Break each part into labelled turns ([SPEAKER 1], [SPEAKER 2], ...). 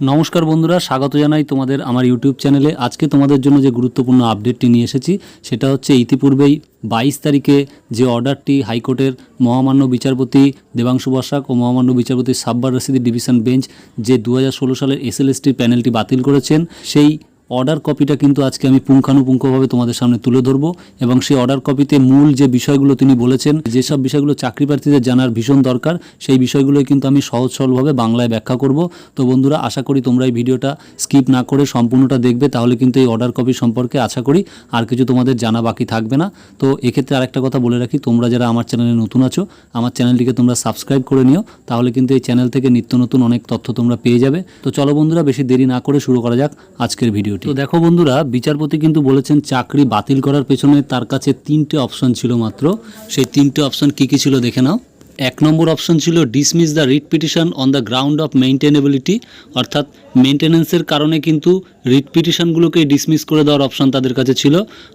[SPEAKER 1] নমস্কার বন্ধুরা, স্বাগত জানাই তোমাদের আমার ইউটিউব চ্যানেলে আজকে তোমাদের জন্য যে গুরুত্বপূর্ণ আপডেটটি নিয়ে এসেছি, সেটা হচ্ছে ইতিপূর্বেই বাইশ তারিখে যে অর্ডারটি হাইকোর্টের মহামান্য বিচারপতি দেবাংশু বসাক ও মহামান্য বিচারপতি সাব্বার রশিদি ডিভিশন বেঞ্চ যে দু হাজার ষোলো সালের এসএলএসটির প্যানেলটি বাতিল করেছেন, সেই অর্ডার কপিটা কিন্তু আজকে আমি পুঙ্খানুপুঙ্খভাবে তোমাদের সামনে তুলে ধরবো এবং সেই অর্ডার কপিতে মূল যে বিষয়গুলো তিনি বলেছেন, যেসব বিষয়গুলো চাকরি প্রার্থীদের জানার ভীষণ দরকার, সেই বিষয়গুলোই কিন্তু আমি সহজ সরলভাবে বাংলায় ব্যাখ্যা করব। তো বন্ধুরা, আশা করি তোমরা এই ভিডিওটা স্কিপ না করে সম্পূর্ণটা দেখবে, তাহলে কিন্তু এই অর্ডার কপি সম্পর্কে আশা করি আর কিছু তোমাদের জানা বাকি থাকবে না। তো এক্ষেত্রে আরেকটা কথা বলে রাখি, তোমরা যারা আমার চ্যানেলে নতুন আছো, আমার চ্যানেলটিকে তোমরা সাবস্ক্রাইব করে নিও, তাহলে কিন্তু এই চ্যানেল থেকে নিত্য নতুন অনেক তথ্য তোমরা পেয়ে যাবে। তো চলো বন্ধুরা, বেশি দেরি না করে শুরু করা যাক আজকের ভিডিওটি তো দেখো বন্ধুরা, বিচারপতি কিন্তু বলেছেন চাকরি বাতিল করার পেছনে তার কাছে তিনটে অপশন ছিল মাত্র। সেই তিনটে অপশন কি কি ছিল দেখে নাও। এক নম্বর অপশন ছিল dismiss the writ petition on the ground of maintainability অর্থাৎ মেনটেনেন্সের কারণে কিন্তু রিট পিটিশনগুলোকে ডিসমিস করে দেওয়ার অপশন তাদের কাছে ছিল।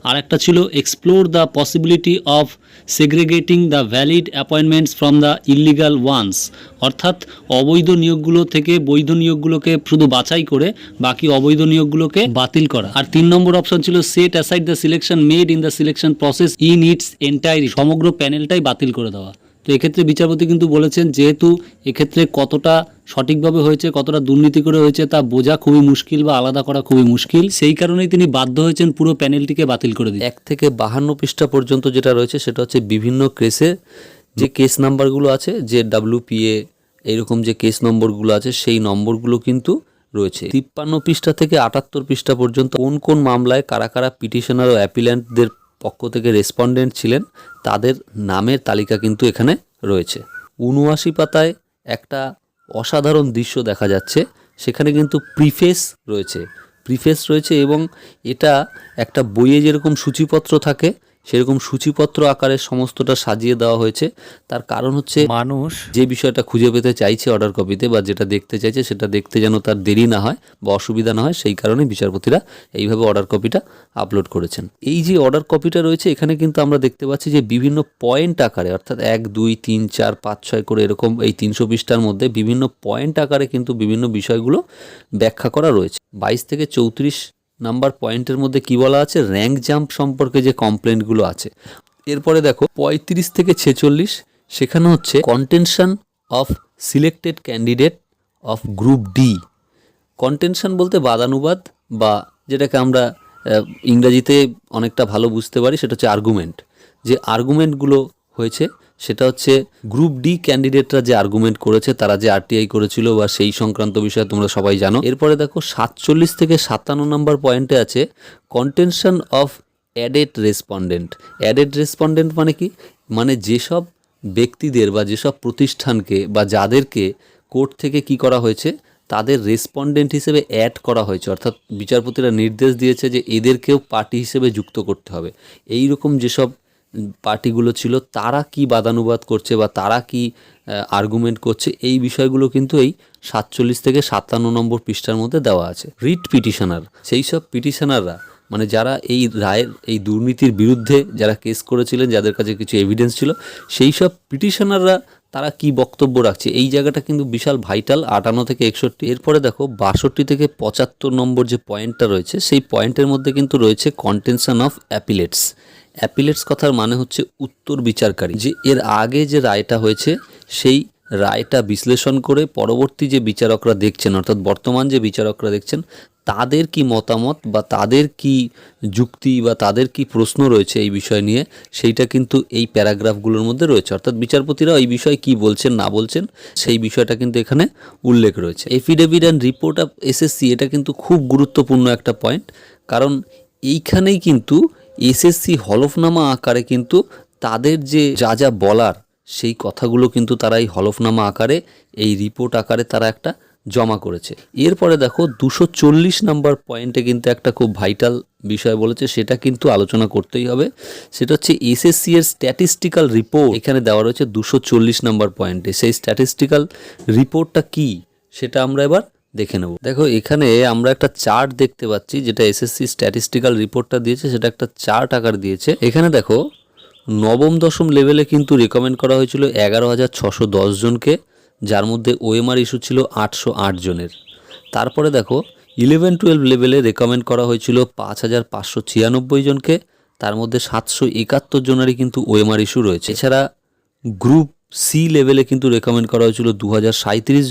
[SPEAKER 1] আর একটা ছিল explore the possibility of segregating the valid appointments from the illegal ones অর্থাৎ অবৈধ নিয়োগগুলো থেকে বৈধ নিয়োগগুলোকে শুধু বাছাই করে বাকি অবৈধ নিয়োগগুলোকে বাতিল করা। আর তিন নম্বর অপশন ছিল set aside the selection made in the selection process in its entirety সমগ্র প্যানেলটাই বাতিল করে দেওয়া। তো এক্ষেত্রে বিচারপতি কিন্তু বলেছেন যেহেতু এক্ষেত্রে কতটা সঠিকভাবে হয়েছে, কতটা দুর্নীতি করে হয়েছে তা বোঝা খুবই মুশকিল বা আলাদা করা খুবই মুশকিল। সেই কারণেই তিনি বাধ্য হয়েছেন পুরো প্যানেলটিকে বাতিল করে দিতে।
[SPEAKER 2] এক থেকে বাহান্ন পৃষ্ঠা পর্যন্ত যেটা রয়েছে সেটা হচ্ছে বিভিন্ন কেসে যে কেস নাম্বারগুলো আছে, যে ডাব্লিউপিএ, এইরকম যে কেস নম্বরগুলো আছে, সেই নম্বরগুলো কিন্তু রয়েছে। তিপ্পান্ন পৃষ্ঠা থেকে আটাত্তর পৃষ্ঠা পর্যন্ত কোন কোন মামলায় কারা কারা পিটিশনার ও অ্যাপিল্যান্টদের পক্ষ থেকে রেসপন্ডেন্ট ছিলেন, তাদের নামের তালিকা কিন্তু এখানে রয়েছে। উনআশি পাতায় একটা অসাধারণ দৃশ্য দেখা যাচ্ছে, সেখানে কিন্তু প্রিফেস রয়েছে। প্রিফেস রয়েছে এবং এটা একটা বইয়ে যেরকম সূচিপত্র থাকে সেরকম সূচিপত্র আকারে সমস্তটা সাজিয়ে দেওয়া হয়েছে। তার কারণ হচ্ছে
[SPEAKER 3] মানুষ
[SPEAKER 2] যে বিষয়টা খুঁজে পেতে চাইছে অর্ডার কপিতে বা যেটা দেখতে চাইছে সেটা দেখতে যেন তার দেরি না হয় বা অসুবিধা না হয় সেই কারণে বিচারপতিরা এইভাবে অর্ডার কপিটা আপলোড করেছেন। এই যে অর্ডার কপিটা রয়েছে এখানে কিন্তু আমরা দেখতে পাচ্ছি যে বিভিন্ন পয়েন্ট আকারে অর্থাৎ এক দুই তিন চার পাঁচ ছয় করে এরকম এই তিনশো পৃষ্ঠার মধ্যে বিভিন্ন পয়েন্ট আকারে কিন্তু বিভিন্ন বিষয়গুলো ব্যাখ্যা করা রয়েছে। বাইশ থেকে চৌত্রিশ নাম্বার পয়েন্টের মধ্যে কি বলা আছে? র্যাঙ্ক জাম্প সম্পর্কে যে কমপ্লেন্টগুলো আছে। এরপরে দেখো, পঁয়ত্রিশ থেকে ছেচল্লিশ, সেখানে হচ্ছে contention of selected candidate of group D contention বলতে বাদানুবাদ বা যেটাকে আমরা ইংরাজিতে অনেকটা ভালো বুঝতে পারি, সেটা হচ্ছে আর্গুমেন্ট যে আর্গুমেন্টগুলো হয়েছে সেটা হচ্ছে গ্রুপ ডি ক্যান্ডিডেটরা যে আর্গুমেন্ট করেছে, তারা যে আরটিআই করেছিল বা সেই সংক্রান্ত বিষয়ে তোমরা সবাই জানো। এরপরে দেখো, সাতচল্লিশ থেকে সাতান্ন নম্বর পয়েন্টে আছে contention of added respondent added respondent মানে কি? মানে যেসব ব্যক্তিদের বা যেসব প্রতিষ্ঠানকে বা যাদেরকে কোর্ট থেকে কি করা হয়েছে, তাদের রেসপন্ডেন্ট হিসেবে অ্যাড করা হয়েছে। অর্থাৎ বিচারপতিরা নির্দেশ দিয়েছে যে এদেরকেও পার্টি হিসেবে যুক্ত করতে হবে। এই রকম যেসব পার্টিগুলো ছিল, তারা কি বাদানুবাদ করছে বা তারা কি আর্গুমেন্ট করছে, এই বিষয়গুলো কিন্তু এই সাতচল্লিশ থেকে সাতান্ন নম্বর পৃষ্ঠার মধ্যে দেওয়া আছে। রিট পিটিশনার, সেই সব পিটিশনাররা মানে যারা এই রায়ের, এই দুর্নীতির বিরুদ্ধে যারা কেস করেছিলেন, যাদের কাছে কিছু এভিডেন্স ছিল, সেই সব পিটিশনাররা তারা কি বক্তব্য রাখছে? এই জায়গাটা কিন্তু বিশাল ভাইটাল আটান্ন থেকে একষট্টি, এরপরে দেখো বাষট্টি থেকে পঁচাত্তর নম্বর যে পয়েন্টটা রয়েছে, সেই পয়েন্টের মধ্যে কিন্তু রয়েছে কন্টেনশন অফ অ্যাপিলেটস অ্যাপিলেটস কথার মানে হচ্ছে উত্তর বিচারকারী। যে এর আগে যে রায়টা হয়েছে, সেই রায়টা বিশ্লেষণ করে পরবর্তী যে বিচারকরা দেখছেন, অর্থাৎ বর্তমান যে বিচারকরা দেখছেন, তাদের কি মতামত বা তাদের কি যুক্তি বা তাদের কি প্রশ্ন রয়েছে এই বিষয় নিয়ে, সেইটা কিন্তু এই প্যারাগ্রাফগুলোর মধ্যে রয়েছে। অর্থাৎ বিচারপতিরা এই বিষয়ে কি বলছেন, না বলছেন, সেই বিষয়টা কিন্তু এখানে উল্লেখ রয়েছে। Affidavit and report of SSC, এটা কিন্তু খুব গুরুত্বপূর্ণ একটা পয়েন্ট, কারণ এইখানেই কিন্তু এসএসসি হলফনামা আকারে কিন্তু তাদের যে যা যা বলার, সেই কথাগুলো কিন্তু তারা এই হলফনামা আকারে, এই রিপোর্ট আকারে তারা একটা জমা করেছে। এরপরে দেখো, দুশো চল্লিশ নাম্বার পয়েন্টে কিন্তু একটা খুব ভাইটাল বিষয় বলেছে, সেটা কিন্তু আলোচনা করতেই হবে। সেটা হচ্ছে এসএসসি এর স্ট্যাটিস্টিক্যাল রিপোর্ট, এখানে দেওয়া রয়েছে দুশো চল্লিশ নাম্বার পয়েন্টে। সেই স্ট্যাটিস্টিক্যাল রিপোর্টটা কি? সেটা আমরা এবার দেখে নেব। দেখো, এখানে আমরা একটা চার্ট দেখতে পাচ্ছি, যেটা এসএসসি স্ট্যাটিস্টিক্যাল রিপোর্টটা দিয়েছে, সেটা একটা চার্ট আকার দিয়েছে। এখানে দেখো, নবম, দশম লেভেলে কিন্তু রেকমেন্ড করা হয়েছিল এগারো হাজার ছশো জনকে, যার মধ্যে ওএমআর ইস্যু ছিল আটশো আট জনের। তারপরে দেখো ইলেভেন টুয়েলভ লেভেলে রেকমেন্ড করা হয়েছিল পাঁচ হাজার পাঁচশো ছিয়ানব্বই জনকে, তার মধ্যে সাতশো একাত্তর জনেরই কিন্তু ওএমআর ইস্যু রয়েছে। এছাড়া গ্রুপ সি লেভেলে কিন্তু রেকমেন্ড করা হয়েছিল দু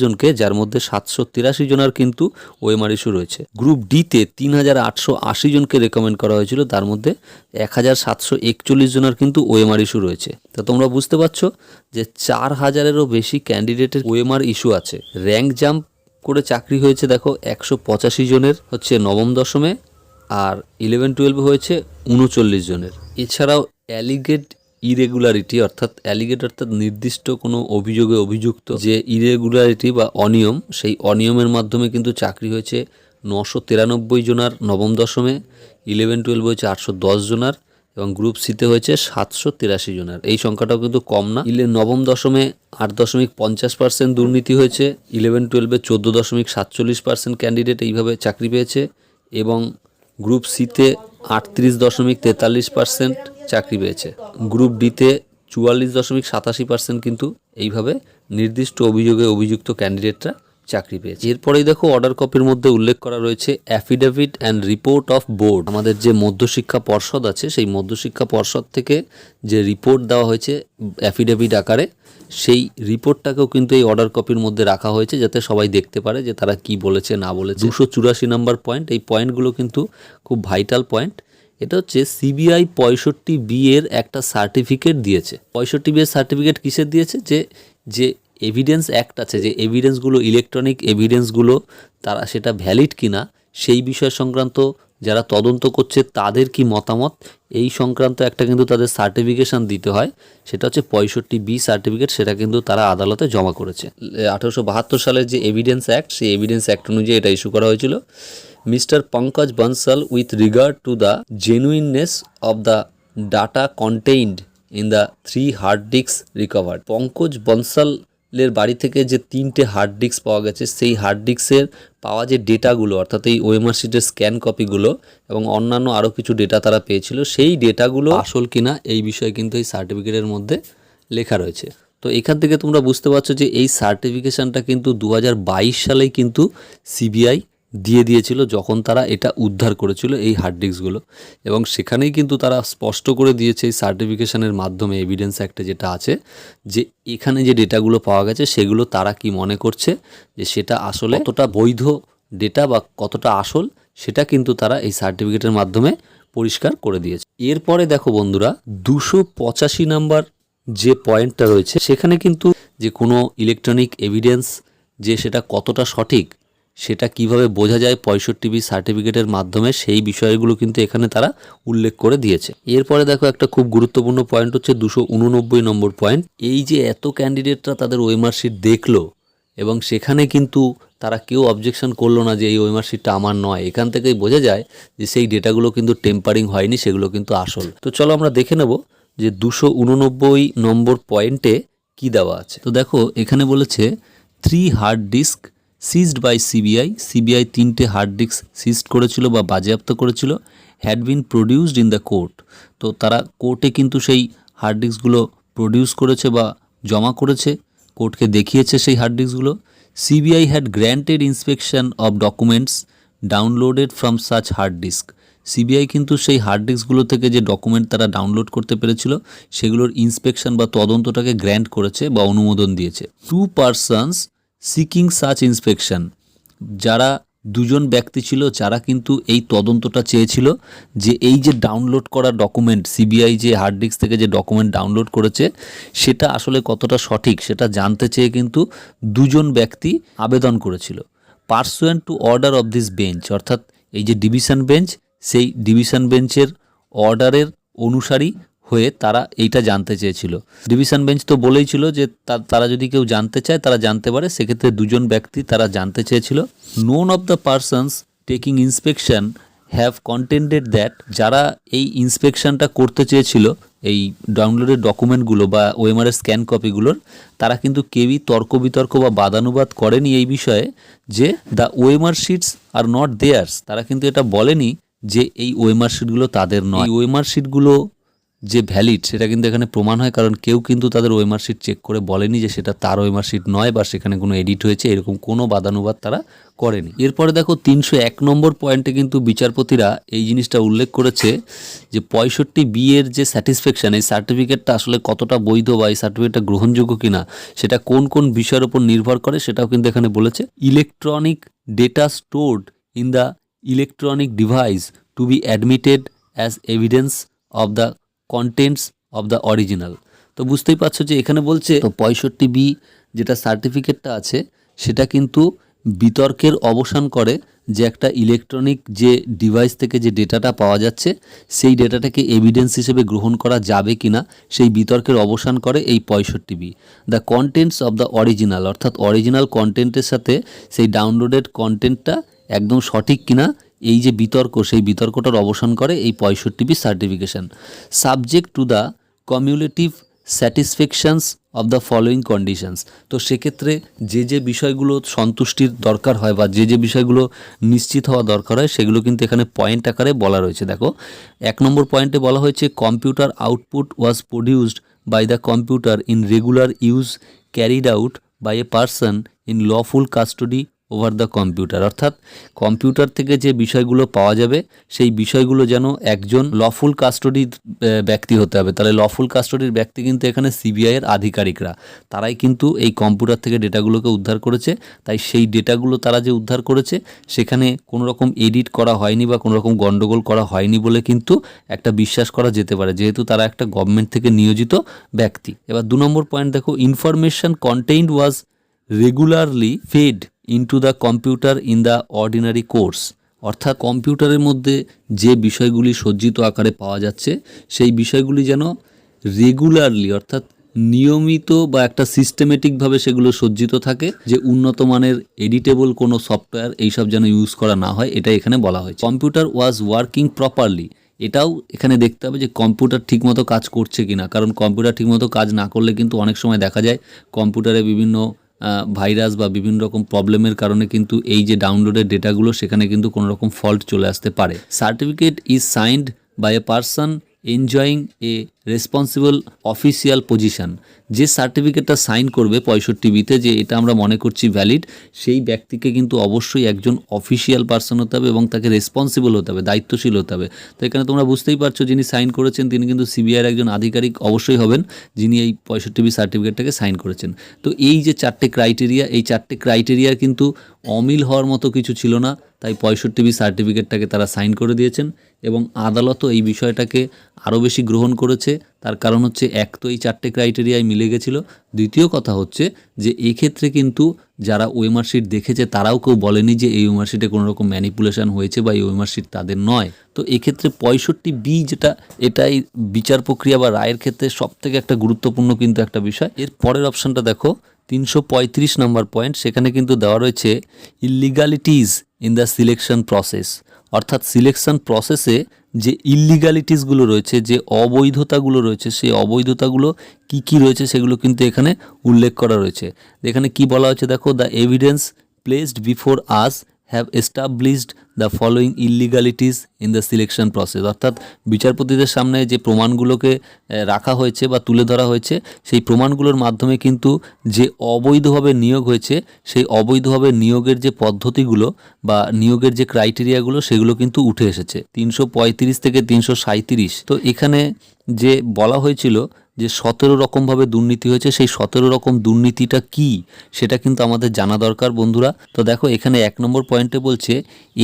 [SPEAKER 2] জনকে, যার মধ্যে সাতশো তিরাশি জনের কিন্তু ওএমআর ইস্যু রয়েছে। গ্রুপ ডিতে তিন হাজার আটশো আশি জনকে রেকমেন্ড করা হয়েছিল, তার মধ্যে এক হাজার সাতশো একচল্লিশ জনের কিন্তু ওএমআর ইস্যু রয়েছে। তা তোমরা বুঝতে পারছ যে চার হাজারেরও বেশি ক্যান্ডিডেটের ওএমআর ইস্যু আছে। র্যাঙ্ক জাম্প করে চাকরি হয়েছে, দেখো, একশো পঁচাশি জনের হচ্ছে নবম দশমে, আর ইলেভেন টুয়েলভে হয়েছে উনচল্লিশ জনের। এছাড়াও অ্যালিগেট ইরেগুলারিটি অর্থাৎ অ্যালিগেট অর্থাৎ নির্দিষ্ট কোনো অভিযোগে অভিযুক্ত যে ইরেগুলারিটি বা অনিয়ম, সেই অনিয়মের মাধ্যমে কিন্তু চাকরি হয়েছে নশো তিরানব্বই জনার নবম দশমে ইলেভেন টুয়েলভ হয়েছে আটশো দশ জনার এবং গ্রুপ সিতে হয়েছে সাতশো তিরাশি জনের। এই সংখ্যাটাও কিন্তু কম না। ইলে নবম দশমে আট দশমিক পঞ্চাশ পার্সেন্ট দুর্নীতি হয়েছে ইলেভেন টুয়েলভে চোদ্দ দশমিক সাতচল্লিশ পার্সেন্ট ক্যান্ডিডেট এইভাবে চাকরি পেয়েছে এবং গ্রুপ সিতে আটত্রিশ দশমিক তেতাল্লিশ পার্সেন্ট চাকরি পেয়েছে। গ্রুপ ডিতে চুয়াল্লিশ দশমিক সাতাশি পার্সেন্ট কিন্তু এইভাবে নির্দিষ্ট অভিযোগে অভিযুক্ত ক্যান্ডিডেটরা চাকরি পেয়েছে। এরপরেই দেখো অর্ডার কপির মধ্যে উল্লেখ করা রয়েছে affidavit and report of board আমাদের যে মধ্যশিক্ষা পর্ষদ আছে, সেই মধ্যশিক্ষা পর্ষদ থেকে যে রিপোর্ট দেওয়া হয়েছে অ্যাফিডেভিট আকারে সেই রিপোর্টটাকেও কিন্তু এই অর্ডার কপির মধ্যে রাখা হয়েছে যাতে সবাই দেখতে পারে যে তারা কি বলেছে, না বলেছে। দুশো চুরাশি নম্বর পয়েন্ট এই পয়েন্টগুলো কিন্তু খুব ভাইটাল পয়েন্ট এটা হচ্ছে সিবিআই পঁয়ষট্টি বি এর একটা সার্টিফিকেট দিয়েছে। পঁয়ষট্টি বি এর সার্টিফিকেট কিসের দিয়েছে? যে যে এভিডেন্স অ্যাক্ট আছে, যে এভিডেন্সগুলো ইলেকট্রনিক এভিডেন্সগুলো তারা সেটা ভ্যালিড কিনা, সেই বিষয় সংক্রান্ত যারা তদন্ত করছে তাদের কি মতামত? এই সংক্রান্ত একটা কিন্তু তাদের সার্টিফিকেশন দিতে হয়। সেটা হচ্ছে পঁয়ষট্টি বি সার্টিফিকেট সেটা কিন্তু তারা আদালতে জমা করেছে। আঠারোশো বাহাত্তর সালের যে এভিডেন্স অ্যাক্ট সেই এভিডেন্স অ্যাক্ট অনুযায়ী এটা ইস্যু করা হয়েছিল। Mr Pankaj Bansal with regard to the genuineness of the data contained in the three hard disk recovered Pankaj বনসালের বাড়ি থেকে যে তিনটে হার্ড ডিস্ক পাওয়া গেছে, সেই হার্ড ডিস্কের পাওয়া যে ডেটাগুলো অর্থাৎ এই ওএমআর শিটের স্ক্যান কপিগুলো এবং অন্যান্য আরও কিছু ডেটা তারা পেয়েছিল, সেই ডেটাগুলো আসল কিনা এই বিষয়ে কিন্তু এই সার্টিফিকেটের মধ্যে লেখা রয়েছে। তো এখান থেকে তোমরা বুঝতে পারছ যে এই সার্টিফিকেশানটা কিন্তু দু হাজার বাইশ সালেই কিন্তু সিবিআই দিয়ে দিয়েছিল যখন তারা এটা উদ্ধার করেছিল এই হার্ড ডিস্কগুলো এবং সেখানেই কিন্তু তারা স্পষ্ট করে দিয়েছে এই সার্টিফিকেশনের মাধ্যমে এভিডেন্স একটা যেটা আছে যে এখানে যে ডেটাগুলো পাওয়া গেছে সেগুলো তারা কি মনে করছে যে সেটা আসলে কতটা বৈধ ডেটা বা কতটা আসল সেটা কিন্তু তারা এই সার্টিফিকেটের মাধ্যমে পরিষ্কার করে দিয়েছে। এরপরে দেখো বন্ধুরা দুশো পঁচাশি নাম্বার যে পয়েন্টটা রয়েছে সেখানে কিন্তু যে কোনো ইলেকট্রনিক এভিডেন্স যে সেটা কতটা সঠিক সেটা কীভাবে বোঝা যায় পঁয়ষট্টি বি সার্টিফিকেটের মাধ্যমে, সেই বিষয়গুলো কিন্তু এখানে তারা উল্লেখ করে দিয়েছে। এরপরে দেখো একটা খুব গুরুত্বপূর্ণ পয়েন্ট হচ্ছে দুশো উননব্বই নম্বর পয়েন্ট এই যে এত ক্যান্ডিডেটরা তাদের ওয়েমার শিট দেখল এবং সেখানে কিন্তু তারা কেউ অবজেকশন করল না যে এই ওয়েমার শিটটা আমার নয়। এখান থেকেই বোঝা যায় যে সেই ডেটাগুলো কিন্তু টেম্পারিং হয়নি, সেগুলো কিন্তু আসল। তো চলো আমরা দেখে নেব যে দুশো উননব্বই নম্বর পয়েন্টে কি দেওয়া আছে। তো দেখো, এখানে বলেছে three hard disk seized by CBI CBI তিনটে হার্ড ডিস্ক সিজড করেছিল বা বাজেয়াপ্ত করেছিল had been produced in the court তো তারা কোর্টে কিন্তু সেই হার্ড ডিস্কগুলো প্রডিউস করেছে বা জমা করেছে কোর্টকে দেখিয়েছে সেই hard ডিস্কগুলো CBI had granted inspection of documents downloaded from such hard disk CBI কিন্তু সেই হার্ড ডিস্কগুলো থেকে যে ডকুমেন্ট তারা ডাউনলোড করতে পেরেছিল, সেগুলোর ইন্সপেকশন বা তদন্তটাকে গ্র্যান্ট করেছে বা অনুমোদন দিয়েছে। To persons seeking such inspection. যারা দুজন ব্যক্তি ছিল, যারা কিন্তু এই তদন্তটা চেয়েছিল যে এই যে ডাউনলোড করা ডকুমেন্ট, সিবিআই যে হার্ড ডিস্ক থেকে যে ডকুমেন্ট ডাউনলোড করেছে, সেটা আসলে কতটা সঠিক সেটা জানতে চেয়ে কিন্তু দুজন ব্যক্তি আবেদন করেছিল। Pursuant to order of this bench অর্থাৎ এই যে ডিভিশন বেঞ্চ সেই ডিভিশন বেঞ্চের অর্ডারের অনুসারী হয়ে তারা এইটা জানতে চেয়েছিল। ডিভিশন বেঞ্চ তো বলেই ছিল যে তারা যদি কেউ জানতে চায়, তারা জানতে পারে। সেক্ষেত্রে দুজন ব্যক্তি তারা জানতে চেয়েছিল। None of the persons taking inspection have contented that যারা এই ইন্সপেকশনটা করতে চেয়েছিল, এই ডাউনলোডের ডকুমেন্টগুলো বা ওএমআরের স্ক্যান কপিগুলোর তারা কিন্তু কেউই তর্ক বিতর্ক বা বাদানুবাদ করেনি এই বিষয়ে যে the OMR sheets are not theirs তারা কিন্তু এটা বলেনি যে এই ওএমআর শিটগুলো তাদের নয়। ওএমআর শিটগুলো যে ভ্যালিড সেটা কিন্তু এখানে প্রমাণ হয়। কারণ কেউ কিন্তু তাদের ওয়েমার শিট চেক করে বলেনি যে সেটা তার ওয়েমার শিট নয় বা সেখানে কোনো এডিট হয়েছে, এরকম কোনো বাদানুবাদ তারা করেনি। এরপরে দেখো তিনশো এক নম্বর পয়েন্টে কিন্তু বিচারপতিরা এই জিনিসটা উল্লেখ করেছে যে পঁয়ষট্টি বি এর যে স্যাটিসফ্যাকশন এই সার্টিফিকেটটা আসলে কতটা বৈধ বা এই সার্টিফিকেটটা গ্রহণযোগ্য কিনা, সেটা কোন কোন বিষয়ের উপর নির্ভর করে, সেটাও কিন্তু এখানে বলেছে। Electronic data stored in the electronic device to be admitted as evidence of the contents of the original তো বুঝতেই পারছ যে এখানে বলছে তো পঁয়ষট্টি বি যেটা সার্টিফিকেটটা আছে, সেটা কিন্তু বিতর্কের অবসান করে যে একটা ইলেকট্রনিক যে ডিভাইস থেকে যে ডেটাটা পাওয়া যাচ্ছে, সেই ডেটাটাকে এভিডেন্স হিসেবে গ্রহণ করা যাবে কিনা, সেই বিতর্কের অবসান করে এই পঁয়ষট্টি B. The contents of the original অর্থাৎ অরিজিনাল কন্টেন্টের সাথে সেই ডাউনলোডেড কন্টেন্টটা একদম সঠিক কিনা এই যে বিতর্ক, সেই বিতর্কটার অবসান করে এই পঁয়ষট্টি B certification subject to the cumulative satisfactions of the following conditions তো সেক্ষেত্রে যে যে বিষয়গুলো সন্তুষ্টির দরকার হয় বা যে যে বিষয়গুলো নিশ্চিত হওয়া দরকার হয়, সেগুলো কিন্তু এখানে পয়েন্ট আকারে বলা রয়েছে। দেখো, এক নম্বর পয়েন্টে বলা হয়েছে computer output was produced by the computer in regular use carried out by a person in lawful custody over the computer অর্থাৎ কম্পিউটার থেকে যে বিষয়গুলো পাওয়া যাবে, সেই বিষয়গুলো যেন একজন লফুল কাস্টডির ব্যক্তি হতে হবে। তাহলে লফুল কাস্টডির ব্যক্তি কিন্তু এখানে সিবিআইয়ের আধিকারিকরা। তারাই কিন্তু এই কম্পিউটার থেকে ডেটাগুলোকে উদ্ধার করেছে। তাই সেই ডেটাগুলো তারা যে উদ্ধার করেছে, সেখানে কোনো রকম এডিট করা হয়নি বা কোনো রকম গণ্ডগোল করা হয়নি বলে কিন্তু একটা বিশ্বাস করা যেতে পারে। যেহেতু তারা একটা গভর্নমেন্ট থেকে নিয়োজিত ব্যক্তি। এবার দু নম্বর পয়েন্ট দেখো information contained was regularly fed into the computer in the ordinary course অর্থাৎ কম্পিউটারের মধ্যে যে বিষয়গুলি সজ্জিত আকারে পাওয়া যাচ্ছে, সেই বিষয়গুলি যেন রেগুলারলি অর্থাৎ নিয়মিত বা একটা সিস্টেমেটিকভাবে সেগুলো সজ্জিত থাকে, যে উন্নত মানের এডিটেবল কোনো সফটওয়্যার এইসব যেন ইউজ করা না হয় এটা এখানে বলা হয়েছে। কম্পিউটার ওয়াজ ওয়ার্কিং প্রপারলি এটাও এখানে দেখতে হবে যে কম্পিউটার ঠিকমতো কাজ করছে কি না কারণ কম্পিউটার ঠিকমতো কাজ না করলে কিন্তু অনেক সময় দেখা যায় কম্পিউটারে বিভিন্ন ভাইরাস বা বিভিন্ন রকম প্রবলেমের কারণে কিন্তু এই যে ডাউনলোডের ডেটাগুলো, সেখানে কিন্তু কোনো রকম ফল্ট চলে আসতে পারে। Certificate is signed by a person enjoying a responsible official position. যে সার্টিফিকেটটা সাইন করবে পঁয়ষট্টি বিতে যে এটা আমরা মনে করছি ভ্যালিড সেই ব্যক্তিকে কিন্তু অবশ্যই একজন অফিসিয়াল পার্সন হতে হবে এবং তাকে রেসপন্সিবল হতে হবে, দায়িত্বশীল হতে হবে। তো এখানে তোমরা বুঝতেই পারছ যিনি সাইন করেছেন, তিনি কিন্তু সিবিআইয়ের একজন আধিকারিক অবশ্যই হবেন, যিনি এই পঁয়ষট্টি বি সার্টিফিকেটটাকে সাইন করেছেন। তো এই যে চারটে ক্রাইটেরিয়া এই চারটে ক্রাইটেরিয়া কিন্তু অমিল হওয়ার মতো কিছু ছিল না, তাই পঁয়ষট্টি বি সার্টিফিকেটটাকে তারা সাইন করে দিয়েছেন। এবং আদালতও এই বিষয়টাকে আরও বেশি গ্রহণ করেছে। তার কারণ হচ্ছে, এক তো এই চারটে ক্রাইটেরিয়ায় মিলে গেছিল। দ্বিতীয় কথা হচ্ছে যে এই ক্ষেত্রে কিন্তু যারা ওয়েমার্কশিট দেখেছে, তারাও কেউ বলেনি যে, এই ওয়েমার্কশিটে কোনো রকম ম্যানিপুলেশন হয়েছে বা এই ওয়েমার্কশিট তাদের নয়। তো এক্ষেত্রে পঁয়ষট্টি বি যেটা, এটাই বিচার প্রক্রিয়া বা রায়ের ক্ষেত্রে সব থেকে একটা গুরুত্বপূর্ণ কিন্তু একটা বিষয়। এর পরের অপশানটা দেখো, তিনশো পঁয়ত্রিশ নম্বর পয়েন্ট, সেখানে কিন্তু দেওয়া রয়েছে illegalities in the selection process. অর্থাৎ সিলেকশন প্রসেসে যে ইলিগালিটিসগুলো রয়েছে, যে অবৈধতাগুলো রয়েছে, সেই অবৈধতাগুলো কি কি রয়েছে সেগুলো কিন্তু এখানে উল্লেখ করা রয়েছে। এখানে কি বলা হয়েছে? দেখো the evidence placed before us have established the following illegalities in the selection process অর্থাৎ বিচারপতিদের সামনে যে প্রমাণগুলোকে রাখা হয়েছে বা তুলে ধরা হয়েছে, সেই প্রমাণগুলোর মাধ্যমে কিন্তু যে অবৈধভাবে নিয়োগ হয়েছে, সেই অবৈধভাবে নিয়োগের যে পদ্ধতিগুলো বা নিয়োগের যে ক্রাইটেরিয়াগুলো, সেগুলো কিন্তু উঠে এসেছে। তিনশো পঁয়ত্রিশ থেকে তিনশো সাঁইত্রিশ। তো এখানে যে বলা হয়েছিল যে সতেরো রকমভাবে দুর্নীতি হয়েছে, সেই সতেরো রকম দুর্নীতিটা কি সেটা কিন্তু আমাদের জানা দরকার বন্ধুরা। তো দেখো, এখানে এক নম্বর পয়েন্টে বলছে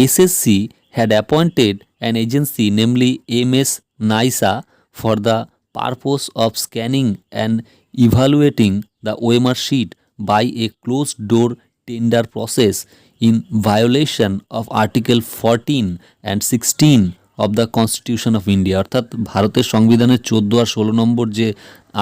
[SPEAKER 2] SSC had appointed an agency namely M S Nysa for the purpose of scanning and evaluating the OMR sheet by a close door tender process in violation of article fourteen and sixteen of the constitution of India অর্থাৎ ভারতের সংবিধানের চোদ্দ আর ষোলো নম্বর যে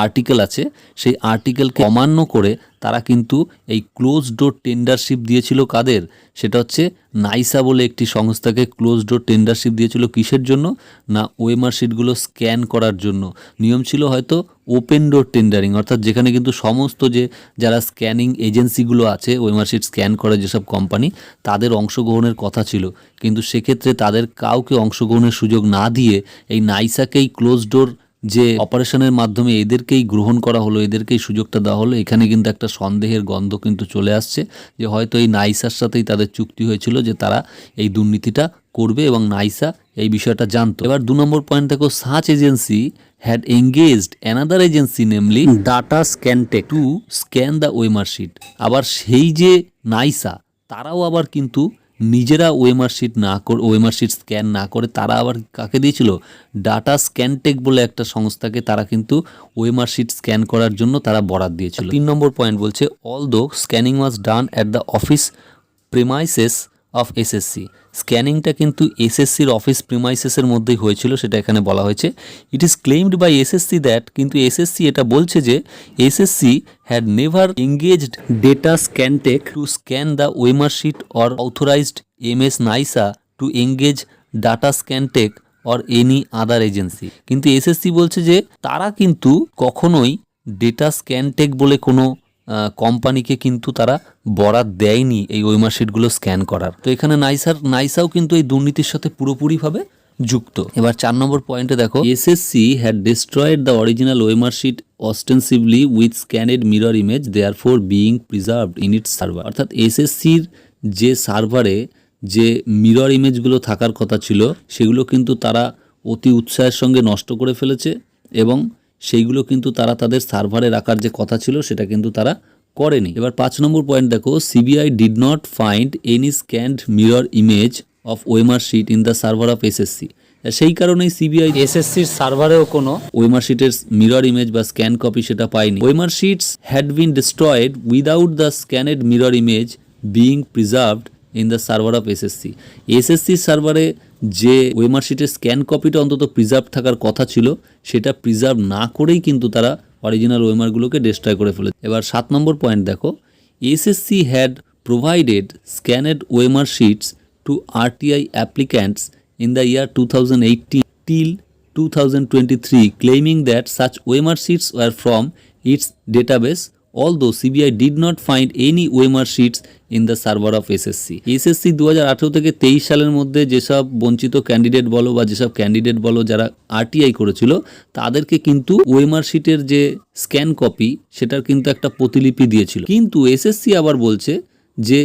[SPEAKER 2] article আছে, সেই আর্টিকেলকে অমান্য করে তারা কিন্তু এই ক্লোজ ডোর টেন্ডারশিপ দিয়েছিল কাদের? সেটা হচ্ছে নাইসা বলে একটি সংস্থাকে ক্লোজ ডোর টেন্ডারশিপ দিয়েছিল কিসের জন্য? না ওয়েমার শিটগুলো স্ক্যান করার জন্য। নিয়ম ছিল হয়তো ওপেন ডোর টেন্ডারিং অর্থাৎ যেখানে কিন্তু সমস্ত যে যারা স্ক্যানিং এজেন্সিগুলো আছে ওয়েমার শিট স্ক্যান করে যেসব কোম্পানি তাদের অংশগ্রহণের কথা ছিল। কিন্তু সেক্ষেত্রে তাদের কাউকে অংশগ্রহণের সুযোগ না দিয়ে এই নাইসাকেই ক্লোজ ডোর যে অপারেশনের মাধ্যমে এদেরকেই গ্রহণ করা হলো এদেরকেই সুযোগটা দেওয়া হলো এখানে কিন্তু একটা সন্দেহের গন্ধ কিন্তু চলে আসছে যে হয়তো এই নাইসার সাথেই তাদের চুক্তি হয়েছিল যে তারা এই দুর্নীতিটা করবে এবং নাইসা এই বিষয়টা জানতো। এবার দু নম্বর পয়েন্ট দেখো search agency had engaged another agency namely
[SPEAKER 1] Data Scantech
[SPEAKER 2] to scan the OMR sheet আবার সেই যে নাইসা তারাও আবার কিন্তু নিজেরা ওয়েমার শিট না করে ওয়েমার শিট স্ক্যান না করে তারা আবার কাকে দিয়েছিল? ডাটা স্ক্যানটেক বলে একটা সংস্থাকে তারা কিন্তু ওয়েমার শিট স্ক্যান করার জন্য তারা বরাদ দিয়েছিল। তিন নম্বর পয়েন্ট বলছে although scanning was done at the office premises of SSC স্ক্যানিংটা কিন্তু এসএসসির অফিস প্রিমাইসেসের মধ্যেই হয়েছিল, সেটা এখানে বলা হয়েছে। It is claimed by SSC that কিন্তু এসএসসি এটা বলছে যে SSC had never engaged
[SPEAKER 1] Data Scantech
[SPEAKER 2] to scan the sheet or authorized MS NISA to engage data scan tech or any other agency কিন্তু এসএসসি বলছে যে তারা কিন্তু কখনোই ডেটা স্ক্যানটেক বলে কোনো কোম্পানিকে কিন্তু তারা বরাদ দেয়নি এই ওয়েমার শিটগুলো স্ক্যান করার। তো এখানে নাইসার, নাইসাও কিন্তু এই দুর্নীতির সাথে পুরোপুরিভাবে যুক্ত। এবার চার নম্বর পয়েন্টে দেখো SSC had destroyed the original OMR sheet ostensibly with scanned mirror image there for being preserved in its server অর্থাৎ এসএসসির যে সার্ভারে যে মিরর ইমেজগুলো থাকার কথা ছিল, সেগুলো কিন্তু তারা অতি উৎসাহের সঙ্গে নষ্ট করে ফেলেছে এবং সেইগুলো কিন্তু তারা তাদের সার্ভারে রাখার যে কথা ছিল সেটা কিন্তু তারা করেনি। এবার পাঁচ নম্বর পয়েন্ট দেখো CBI did not find any scanned mirror image of OMR sheet in the server of SSC সেই কারণেই সিবিআই
[SPEAKER 1] এসএসসির সার্ভারেও কোনো
[SPEAKER 2] ওয়েমার শিটের মিরর ইমেজ বা স্ক্যান কপি সেটা পায়নি। OMR sheets had been destroyed without the scanned mirror image being preserved in the server of SSC SSC সার্ভারে যে ওয়েমার শিটের স্ক্যান কপিটা অন্তত প্রিজার্ভ থাকার কথা ছিল, সেটা প্রিজার্ভ না করেই কিন্তু তারা অরিজিনাল ওয়েমারগুলোকে ডিস্ট্রয় করে ফেলেছে। এবার সাত নম্বর পয়েন্ট দেখো। SSC had provided scanned OMR sheets to RTI applicants in the year 2018 till 2023 claiming that such OMR sheets were from its database, although CBI did not find any OMR sheets in the server of SSC SSC 2018 থেকে তেইশ সালের মধ্যে যেসব বঞ্চিত candidate বলো বা যেসব candidate বলো যারা আরটিআই করেছিল, তাদেরকে কিন্তু ওয়েমার শিটের যে স্ক্যান কপি সেটার কিন্তু একটা প্রতিলিপি দিয়েছিল। কিন্তু এসএসসি আবার বলছে যে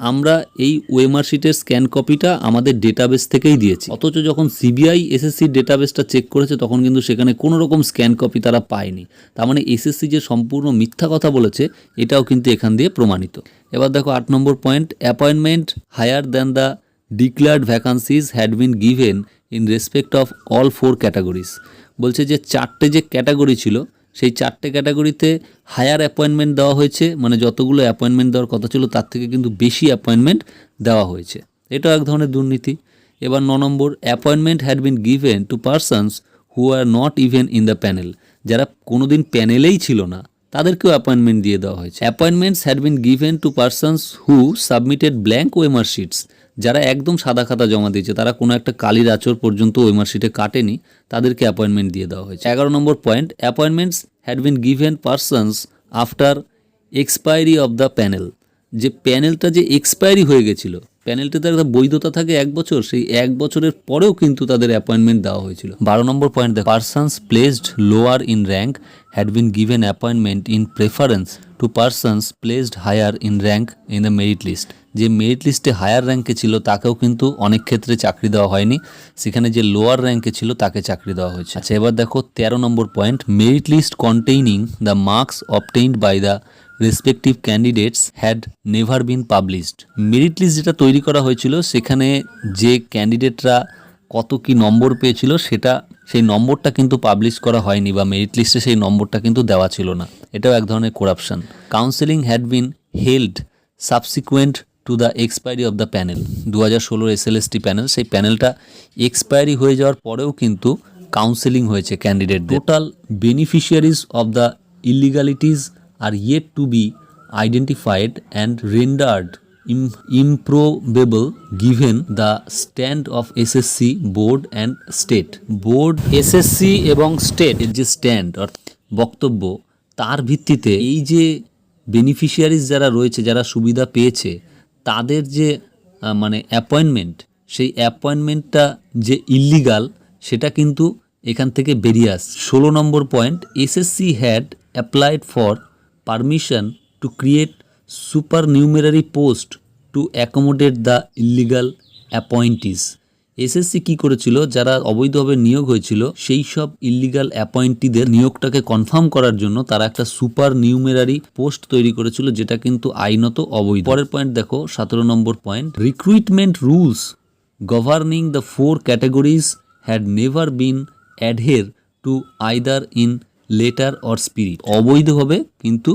[SPEAKER 2] আমরা এই ওয়েমার শিটের স্ক্যান কপিটা আমাদের ডেটাবেস থেকেই দিয়েছি। অথচ যখন সিবিআই এসএসসির ডেটাবেসটা চেক করেছে, তখন কিন্তু সেখানে কোনো রকম স্ক্যান কপি তারা পায়নি। তার মানে এসএসসি যে সম্পূর্ণ মিথ্যা কথা বলেছে, এটাও কিন্তু এখান দিয়ে প্রমাণিত। এবার দেখো আট number point appointment higher than the declared vacancies had been given in respect of all four categories বলছে যে চারটে যে ক্যাটাগরি ছিল সেই চারটে ক্যাটাগরিতে হায়ার অ্যাপয়েন্টমেন্ট দেওয়া হয়েছে মানে যতগুলো অ্যাপয়েন্টমেন্ট দেওয়ার কথা ছিল তার থেকে কিন্তু বেশি অ্যাপয়েন্টমেন্ট দেওয়া হয়েছে। এটাও এক ধরনের দুর্নীতি। এবার ন number appointment had been given to persons who are not even in the panel যারা কোনোদিন প্যানেলেই ছিল না, তাদেরকেও অ্যাপয়েন্টমেন্ট দিয়ে দেওয়া হয়েছে। Appointments had been given to persons who submitted blank OMR sheets যারা একদম সাদা খাতা জমা দিয়েছে, তারা কোনো একটা কালির আচর পর্যন্ত ওই মার্কশিটে কাটেনি, তাদেরকে অ্যাপয়েন্টমেন্ট দিয়ে দেওয়া হয়েছে। এগারো number point appointments had been given persons after expiry of the panel যে প্যানেলটা যে এক্সপায়ারি হয়ে গেছিল প্যানেলটাতে একটা বৈধতা থাকে এক বছর, সেই এক বছরের পরেও কিন্তু তাদের অ্যাপয়েন্টমেন্ট দেওয়া হয়েছিল। বারো নম্বর পয়েন্ট দেখ persons placed lower in rank had been given appointment in preference to persons placed higher in rank in the merit list যে মেরিট লিস্টে হায়ার র্যাঙ্কে ছিল, তাকেও কিন্তু অনেক ক্ষেত্রে চাকরি দেওয়া হয়নি। সেখানে যে লোয়ার র্যাঙ্কে ছিল, তাকে চাকরি দেওয়া হয়েছে। আচ্ছা এবার দেখো তেরো number point merit list containing the marks obtained by the respective candidates had never been published merit list যেটা তৈরি করা হয়েছিল, সেখানে যে ক্যান্ডিডেটরা কত কি নম্বর পেয়েছিল, সেটা সেই নম্বরটা কিন্তু পাবলিশ করা হয়নি বা মেরিট লিস্টে সেই নম্বরটা কিন্তু দেওয়া ছিল না। এটাও এক ধরনের corruption counselling had been held subsequent to the expiry of the panel দু হাজার ষোলোর এসএলএসটি প্যানেল সেই প্যানেলটা এক্সপায়ারি হয়ে যাওয়ার পরেও কিন্তু কাউন্সেলিং হয়েছে candidate total beneficiaries of the illegalities are yet to be identified and rendered improbable given the stand of SSC board and state. Board
[SPEAKER 1] SSC এবং স্টেট
[SPEAKER 2] এর যে স্ট্যান্ড বক্তব্য, তার ভিত্তিতে এই যে বেনিফিশিয়ারিজ যারা রয়েছে, যারা সুবিধা পেয়েছে, তাদের যে মানে অ্যাপয়েন্টমেন্ট সেই অ্যাপয়েন্টমেন্টটা যে ইল্লিগাল সেটা কিন্তু এখান থেকে বেরিয়ে আস ষোলো number point SSC had applied for permission to create supernumerary post to accommodate the illegal appointees SSC কি করেছিল? যারা অবৈধভাবে নিয়োগ হয়েছিল, সেই সব ইলিগাল অ্যাপয়েন্টিদের নিয়োগটাকে কনফার্ম করার জন্য তারা একটা সুপার নিউমেরারি পোস্ট তৈরি করেছিল, যেটা কিন্তু আইনত অবৈধ। পরের পয়েন্ট দেখো, সতেরো number point recruitment rules governing the four categories had never been adhere to either in letter or spirit অবৈধভাবে কিন্তু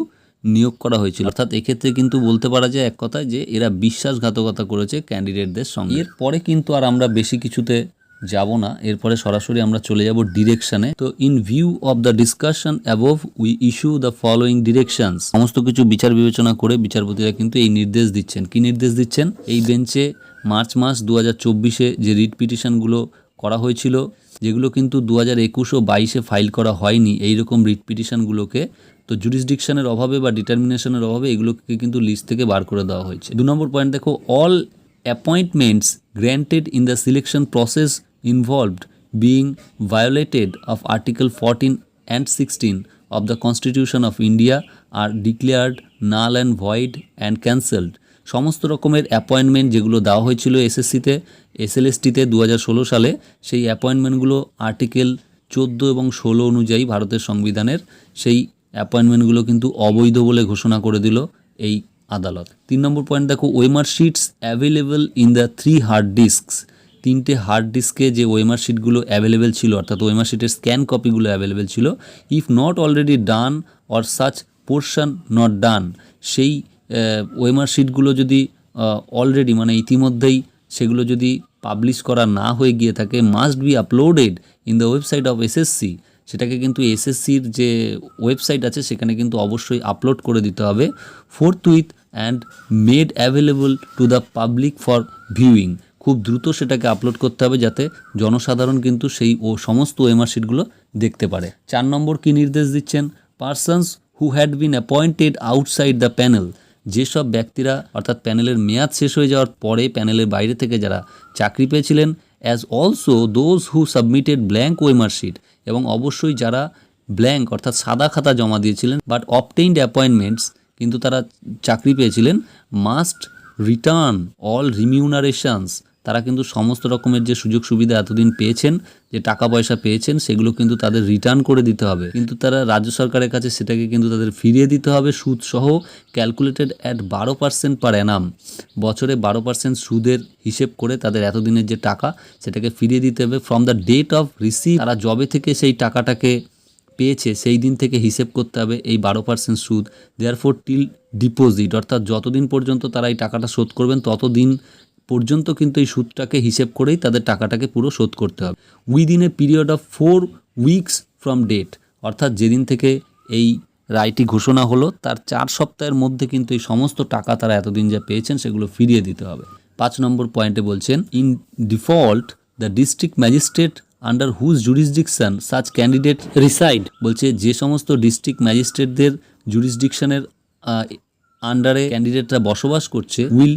[SPEAKER 2] নিয়োগ করা হয়েছিল। অর্থাৎ এক্ষেত্রে কিন্তু বলতে পারা যায় এক কথায় যে এরা বিশ্বাসঘাতকতা করেছে ক্যান্ডিডেটদের সঙ্গে। এরপরে কিন্তু আর আমরা বেশি কিছুতে যাব না। এরপরে সরাসরি আমরা চলে যাব ডিরেকশনে। তো in view of the discussion above, we issue the following directions. সমস্ত কিছু বিচার বিবেচনা করে বিচারপতিরা কিন্তু এই নির্দেশ দিচ্ছেন। কি নির্দেশ দিচ্ছেন? এই বেঞ্চে মার্চ মাস দু হাজার চব্বিশে যে রিট পিটিশনগুলো করা হয়েছিল, যেগুলো কিন্তু দু হাজার একুশ ও বাইশে ফাইল করা হয়নি এই রকম রিট পিটিশনগুলোকে তো জুরিসডিকশনের অভাবে বা ডিটারমিনেশনের অভাবে এগুলোকে কিন্তু লিস্ট থেকে বার করে দেওয়া হয়েছে। দু নম্বর পয়েন্ট দেখো all appointments granted in the selection process involved being violated of article fourteen and sixteen of the constitution of India are declared null and void and cancelled সমস্ত রকমের অ্যাপয়েন্টমেন্ট যেগুলো দেওয়া হয়েছিল এসএসসিতে এসএলএসটিতে দু হাজার ষোলো সালে, সেই অ্যাপয়েন্টমেন্টগুলো আর্টিকেল চোদ্দ এবং ষোলো অনুযায়ী ভারতের সংবিধানের সেই অ্যাপয়েন্টমেন্টগুলো কিন্তু অবৈধ বলে ঘোষণা করে দিল এই আদালত। তিন নম্বর পয়েন্ট দেখো OMR sheets available in the three hard disks তিনটে হার্ড ডিস্কে যে ওয়েমার শিটগুলো অ্যাভেলেবেল ছিল, অর্থাৎ ওয়েমার শিটের স্ক্যান কপিগুলো অ্যাভেলেবেল ছিল if not already done or such portion not done সেই ওয়েমার শিটগুলো যদি অলরেডি মানে ইতিমধ্যেই সেগুলো যদি পাবলিশ করা না হয়ে গিয়ে থাকে must be uploaded in the website of SSC সেটাকে কিন্তু এসএসসির যে ওয়েবসাইট আছে, সেখানে কিন্তু অবশ্যই আপলোড করে দিতে হবে। Forthwith and made available to the public for viewing খুব দ্রুত সেটাকে আপলোড করতে হবে যাতে জনসাধারণ কিন্তু সেই ও সমস্ত ওয়েমার শিটগুলো দেখতে পারে। চার নম্বর কি নির্দেশ দিচ্ছেন? Persons who had been appointed outside the panel যেসব ব্যক্তিরা অর্থাৎ প্যানেলের মেয়াদ শেষ হয়ে যাওয়ার পরে প্যানেলের বাইরে থেকে যারা চাকরি পেয়েছিলেন as also those who submitted blank OMR sheet এবং অবশ্যই যারা ব্ল্যাঙ্ক অর্থাৎ সাদা খাতা জমা দিয়েছিলেন বাট অপটেইনড অ্যাপয়েন্টমেন্টস কিন্তু তারা চাকরি পেয়েছিলেন মাস্ট রিটার্ন অল রিমিউনারেশনস তারা কিন্তু সমস্ত রকমের যে সুযোগ সুবিধা এতদিন পেয়েছেন, যে টাকা পয়সা পেয়েছেন, সেগুলো কিন্তু তাদের রিটার্ন করে দিতে হবে। কিন্তু তারা রাজ্য সরকারের কাছে সেটাকে কিন্তু তাদের ফিরিয়ে দিতে হবে। সুদ সহ ক্যালকুলেটেড অ্যাট বারো পার্সেন্ট পার অ্যানাম বছরে বারো পার্সেন্ট সুদের হিসেব করে তাদের এতদিনের যে টাকা, সেটাকে ফিরিয়ে দিতে হবে। From the date of receive তারা জবে থেকে সেই টাকাটাকে পেয়েছে, সেই দিন থেকে হিসেব করতে হবে এই বারো পার্সেন্ট সুদ। দেয়ার ফোর টিল ডিপোজিট অর্থাৎ যতদিন পর্যন্ত তারা এই টাকাটা শোধ করবেন, ততদিন পর্যন্ত কিন্তু এই সুদটাকে হিসেব করেই তাদের টাকাটাকে পুরো শোধ করতে হবে। Within a period of four weeks from date অর্থাৎ যেদিন থেকে এই রায়টি ঘোষণা হলো, তার চার সপ্তাহের মধ্যে কিন্তু এই সমস্ত টাকা তারা এতদিন যা পেয়েছেন সেগুলো ফিরিয়ে দিতে হবে। পাঁচ নম্বর পয়েন্টে বলছেন in default the district magistrate under whose jurisdiction such candidate reside বলছে, যে সমস্ত ডিস্ট্রিক্ট ম্যাজিস্ট্রেটদের জুরিসডিকশনের আন্ডারে ক্যান্ডিডেটরা বসবাস করছে উইল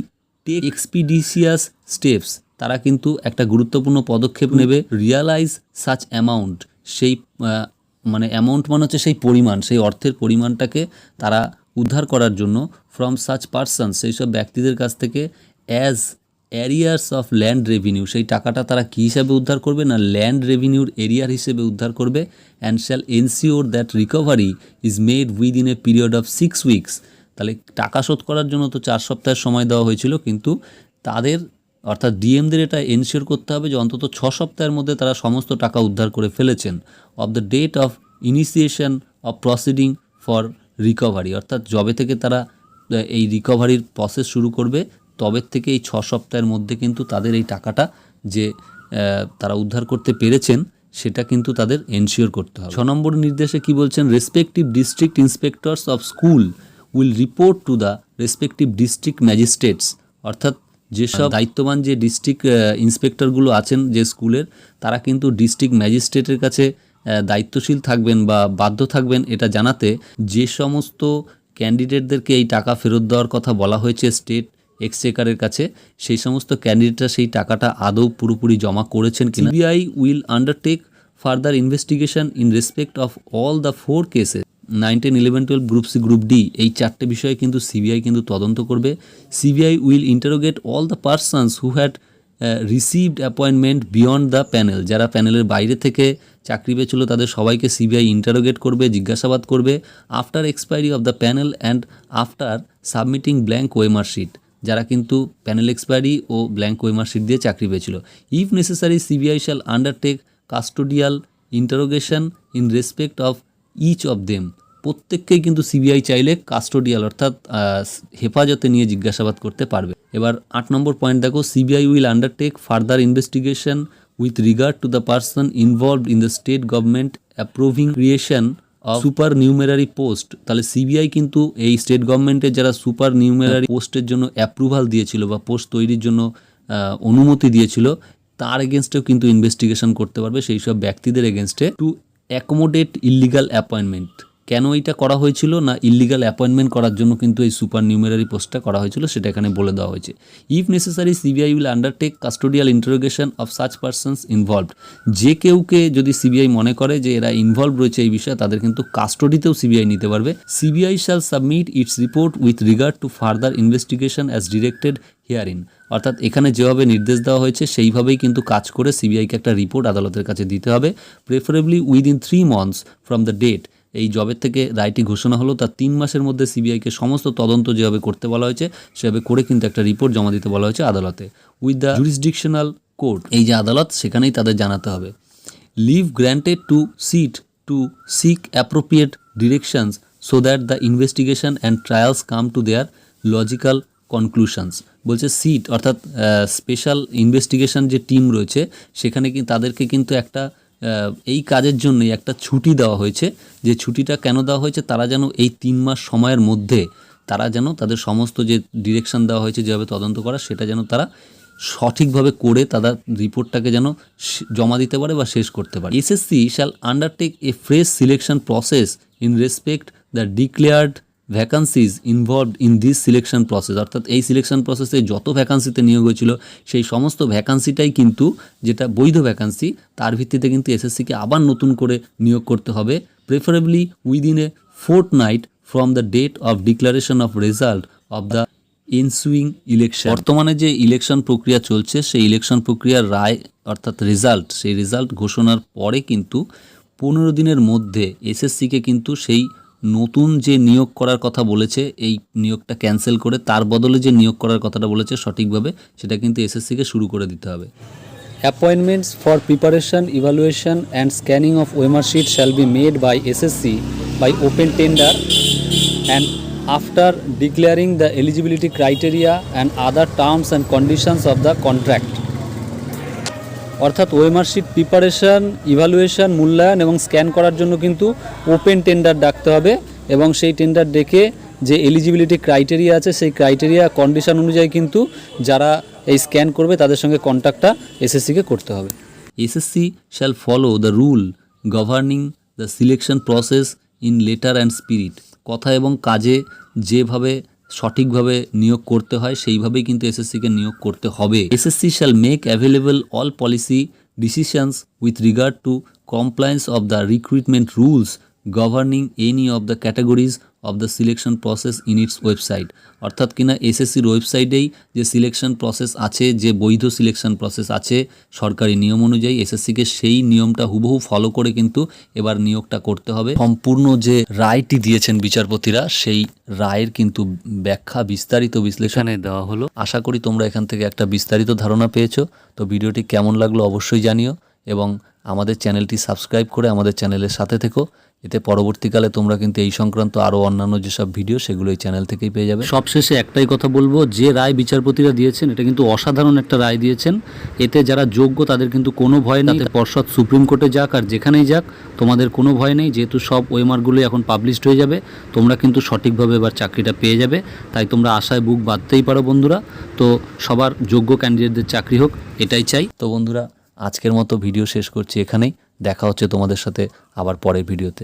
[SPEAKER 2] টেক এক্সপিডিসিয়াস স্টেপস তারা কিন্তু একটা গুরুত্বপূর্ণ পদক্ষেপ নেবে। রিয়ালাইজ সাচ অ্যামাউন্ট সেই মানে অ্যামাউন্ট মানে হচ্ছে সেই পরিমাণ, সেই অর্থের পরিমাণটাকে তারা উদ্ধার করার জন্য ফ্রম সাচ পার্সন সেই সব ব্যক্তিদের কাছ থেকে as arrears of land revenue সেই টাকাটা তারা কী হিসাবে উদ্ধার করবে না ল্যান্ড রেভিনিউর এরিয়ার হিসেবে উদ্ধার করবে and shall ensure that recovery is made within a period of six weeks তাহলে টাকা শোধ করার জন্য তো চার সপ্তাহের সময় দেওয়া হয়েছিল, কিন্তু তাদের, অর্থাৎ ডিএমদের এটা এনশিওর করতে হবে যে অন্তত ছ সপ্তাহের মধ্যে তারা সমস্ত টাকা উদ্ধার করে ফেলেছেন of the date of initiation of proceeding for recovery অর্থাৎ জবে থেকে তারা এই রিকভারির প্রসেস শুরু করবে, তবে থেকে এই ছ সপ্তাহের মধ্যে কিন্তু তাদের এই টাকাটা যে তারা উদ্ধার করতে পেরেছেন, সেটা কিন্তু তাদের এনশিওর করতে হবে। ছ নম্বর নির্দেশে কি বলছেন? Respective district inspectors of school will report to the respective district magistrates অর্থাৎ যেসব দায়িত্ববান যে ডিস্ট্রিক্ট ইন্সপেক্টরগুলো আছেন যে স্কুলের, তারা কিন্তু ডিস্ট্রিক্ট ম্যাজিস্ট্রেটের কাছে দায়িত্বশীল থাকবেন বা বাধ্য থাকবেন এটা জানাতে যে সমস্ত ক্যান্ডিডেটদেরকে এই টাকা ফেরত দেওয়ার কথা বলা হয়েছে স্টেট এক্সচেকারের কাছে, সেই সমস্ত ক্যান্ডিডেটরা সেই টাকাটা আদৌ পুরোপুরি জমা করেছেন কিনা। CBI will undertake further investigation in respect of all the four cases nineteen eleven twelve group C group D এই চারটে বিষয়ে কিন্তু সিবিআই কিন্তু তদন্ত করবে। CBI will interrogate all the persons who had received appointment beyond the panel যারা প্যানেলের বাইরে থেকে চাকরি পেয়েছিল তাদের সবাইকে সিবিআই ইন্টারোগেট করবে, জিজ্ঞাসাবাদ করবে after expiry of the panel and after submitting blank OMR sheet যারা কিন্তু প্যানেল এক্সপায়ারি ও ব্ল্যাঙ্ক ওয়েমার শিট দিয়ে চাকরি পেয়েছিল। If necessary CBI shall undertake custodial interrogation in respect of each of them প্রত্যেককেই কিন্তু সিবিআই চাইলে কাস্টোডিয়াল অর্থাৎ হেফাজতে নিয়ে জিজ্ঞাসাবাদ করতে পারবে। এবার আট নম্বর পয়েন্ট দেখো CBI will undertake further investigation with regard to the person involved in the state government approving creation supernumerary post তাহলে সিবিআই কিন্তু এই স্টেট গভর্নমেন্টের যারা সুপার নিউমেরারি পোস্টের জন্য অ্যাপ্রুভাল দিয়েছিল বা পোস্ট তৈরির জন্য অনুমতি দিয়েছিল, তার এগেনস্টেও কিন্তু ইনভেস্টিগেশন করতে পারবে। সেই সব ব্যক্তিদের এগেনস্টে টু অ্যাকোমোডেট ইল্লিগাল অ্যাপয়েন্টমেন্ট কেন এটা করা হয়েছিল না ইল্লিগাল অ্যাপয়েন্টমেন্ট করার জন্য কিন্তু এই সুপার নিউমেরারি পোস্টটা করা হয়েছিল সেটা এখানে বলে দেওয়া হয়েছে। If necessary CBI will undertake custodial interrogation of such persons involved যে কেউকে যদি সিবিআই মনে করে যে এরা ইনভলভ রয়েছে এই বিষয়ে, তাদের কিন্তু কাস্টোডিতেও সিবিআই নিতে পারবে। CBI shall submit its report with regard to further investigation as directed herein অর্থাৎ এখানে যেভাবে নির্দেশ দেওয়া হয়েছে, সেইভাবেই কিন্তু কাজ করে সিবিআইকে একটা রিপোর্ট আদালতের কাছে দিতে হবে preferably within three months from the date এই জবের থেকে রায়টি ঘোষণা হলো, তার তিন মাসের মধ্যে সিবিআইকে সমস্ত তদন্ত যেভাবে করতে বলা হয়েছে, সেভাবে করে কিন্তু একটা রিপোর্ট জমা দিতে বলা হয়েছে আদালতে। উইথ দ্য জুরিসডিকশনাল কোর্ট এই যে আদালত, সেখানেই তাদের জানাতে হবে। Leave granted to SIT to seek appropriate directions so that the investigation and trials come to their logical conclusions বলছে সিট অর্থাৎ স্পেশাল ইনভেস্টিগেশন যে টিম রয়েছে, সেখানে কি তাদেরকে কিন্তু একটা এই কাজের জন্যই একটা ছুটি দেওয়া হয়েছে। যে ছুটিটা কেন দেওয়া হয়েছে, তারা যেন এই তিন মাস সময়ের মধ্যে, তারা যেন তাদের সমস্ত যে ডিরেকশন দেওয়া হয়েছে, যেভাবে তদন্ত করা, সেটা যেন তারা সঠিকভাবে করে, তাদের রিপোর্টটাকে যেন জমা দিতে পারে বা শেষ করতে পারে। SSC shall undertake a fresh selection process in respect the declared vacancies involved in this selection process অর্থাৎ এই সিলেকশন প্রসেসে যত ভ্যাকান্সিতে নিয়োগ হয়েছিল, সেই সমস্ত ভ্যাকান্সিটাই কিন্তু যেটা বৈধ ভ্যাকান্সি তার ভিত্তিতে কিন্তু এসএসসিকে আবার নতুন করে নিয়োগ করতে হবে preferably within a fortnight from the date of declaration of result of the ensuing election বর্তমানে যে ইলেকশন প্রক্রিয়া চলছে, সেই ইলেকশন প্রক্রিয়ার রায়, অর্থাৎ রেজাল্ট সেই রেজাল্ট ঘোষণার পরে কিন্তু পনেরো দিনের মধ্যে এসএসসিকে কিন্তু সেই নতুন যে নিয়োগ করার কথা বলেছে, এই নিয়োগটা ক্যান্সেল করে তার বদলে যে নিয়োগ করার কথাটা বলেছে সঠিকভাবে, সেটা কিন্তু এসএসসিকে শুরু করে দিতে হবে।
[SPEAKER 1] Appointments for preparation evaluation and scanning of OMR sheet shall be made by SSC by open tender and after declaring the eligibility criteria and other terms and conditions of the contract অর্থাৎ OMR sheet preparation evaluation মূল্যায়ন এবং scan করার জন্য কিন্তু open tender ডাকতে হবে এবং সেই টেন্ডার ডেকে যে এলিজিবিলিটি ক্রাইটেরিয়া আছে, সেই ক্রাইটেরিয়া কন্ডিশন অনুযায়ী কিন্তু যারা এই স্ক্যান করবে তাদের সঙ্গে কন্ট্যাক্টটা এসএসসিকে করতে হবে।
[SPEAKER 2] SSC shall follow the rule governing the selection process in letter and spirit কথা এবং কাজে যেভাবে সঠিকভাবে নিয়োগ করতে হয়, সেইভাবেই কিন্তু এসএসসিকে নিয়োগ করতে হবে। SSC shall make available all policy decisions with regard to compliance of the recruitment rules governing any of the categories of the selection process in its website অর্থাৎ কিনা এসএসসির ওয়েবসাইটেই যে সিলেকশন প্রসেস আছে, যে বৈধ সিলেকশন প্রসেস আছে সরকারি নিয়ম অনুযায়ী এসএসসিকে সেই নিয়মটা হুবহু ফলো করে কিন্তু এবার নিয়োগটা করতে হবে। সম্পূর্ণ যে রায়টি দিয়েছেন বিচারপতিরা, সেই রায়ের কিন্তু ব্যাখ্যা, বিস্তারিত বিশ্লেষণে দেওয়া হলো। আশা করি তোমরা এখান থেকে একটা বিস্তারিত ধারণা পেয়েছ। তো ভিডিওটি কেমন লাগল অবশ্যই জানিও এবং আমাদের চ্যানেলটি সাবস্ক্রাইব করে আমাদের চ্যানেলের সাথে থেকো। এতে পরবর্তীকালে তোমরা কিন্তু এই সংক্রান্ত আরও অন্যান্য যেসব ভিডিও সেগুলো এই চ্যানেল থেকেই পেয়ে যাবে।
[SPEAKER 1] সবশেষে একটাই কথা বলব যে রায় বিচারপতিরা দিয়েছেন এটা কিন্তু অসাধারণ একটা রায় দিয়েছেন। এতে যারা যোগ্য তাদের কিন্তু কোনো ভয় নেই। তাতে পর্ষদ সুপ্রিম কোর্টে যাক আর যেখানেই যাক তোমাদের কোনো ভয় নেই। যেহেতু সব ওয়েমারগুলোই এখন পাবলিশড হয়ে যাবে তোমরা কিন্তু সঠিকভাবে এবার চাকরিটা পেয়ে যাবে। তাই তোমরা আশায় বুক বাঁধতেই পারো বন্ধুরা। তো সবার যোগ্য ক্যান্ডিডেটদের চাকরি হোক এটাই চাই।
[SPEAKER 2] তো বন্ধুরা আজকের মতো ভিডিও শেষ করছি এখানেই। দেখা হচ্ছে তোমাদের সাথে আবার পরের ভিডিওতে।